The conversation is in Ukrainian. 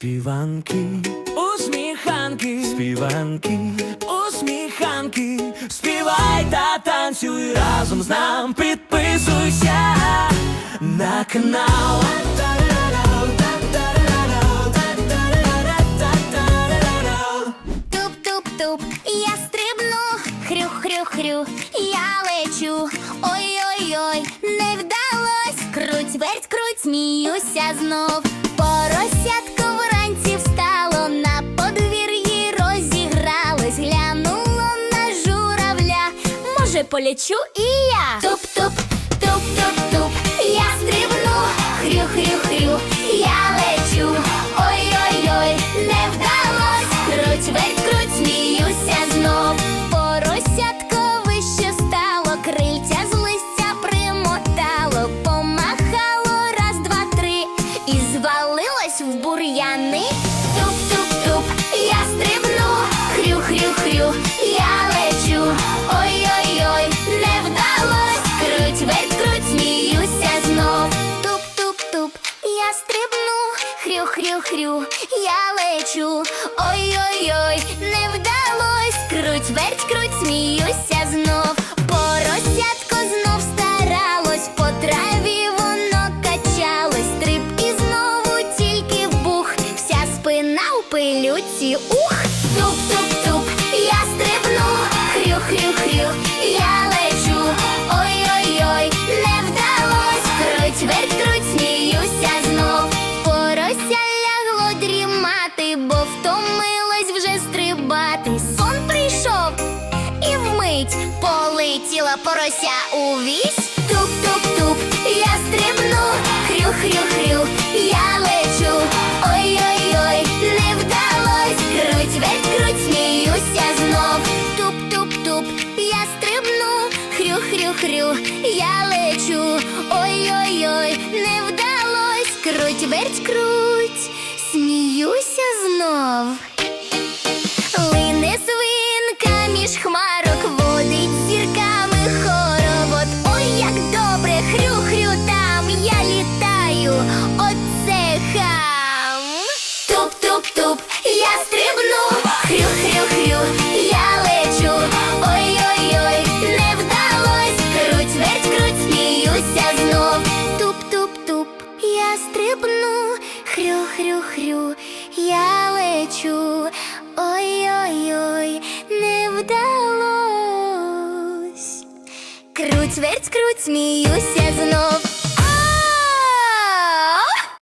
Співанки, усміханки, співанки, усміханки, співай та танцюй разом з нами, підписуйся на канал. Туп-туп-туп, я стрибну, хрю-хрю-хрю, я лечу. Ой-ой-ой, не вдалось. Круть, верть, круть, сміюся знов. Поросятко полечу і я. Туп-туп, хрю-хрю-хрю, я лечу. Ой-ой-ой, не вдалось. Круть, верть, круть, сміюся знов. Поросятко знов старалось, по траві воно качалось. стрибки знову тільки бух, вся спина у пилюці. Ух! Туп-туп-туп, полетіла порося увісь. Туп-туп-туп, я стрибну, хрю-хрю-хрю, я лечу. Ой-ой-ой, не вдалось. Круть, верть, круть, сміюся знов. Туп-туп-туп, я стрибну, хрю-хрю-хрю, я лечу. Ой-ой-ой, не вдалось. Круть, верть, круть, сміюся знов. Лине свинка між хмарок, Туп-туп-туп, я стрибну, хрю-хрю-хрю, я лечу. Ой-ой-ой, не вдалось. Круть, верть, круть, сміюся знов. Туп-туп-туп, я стрибну, хрю-хрю-хрю, я лечу. Ой-ой-ой, не вдалось. Круть, верть, круть, сміюся знов.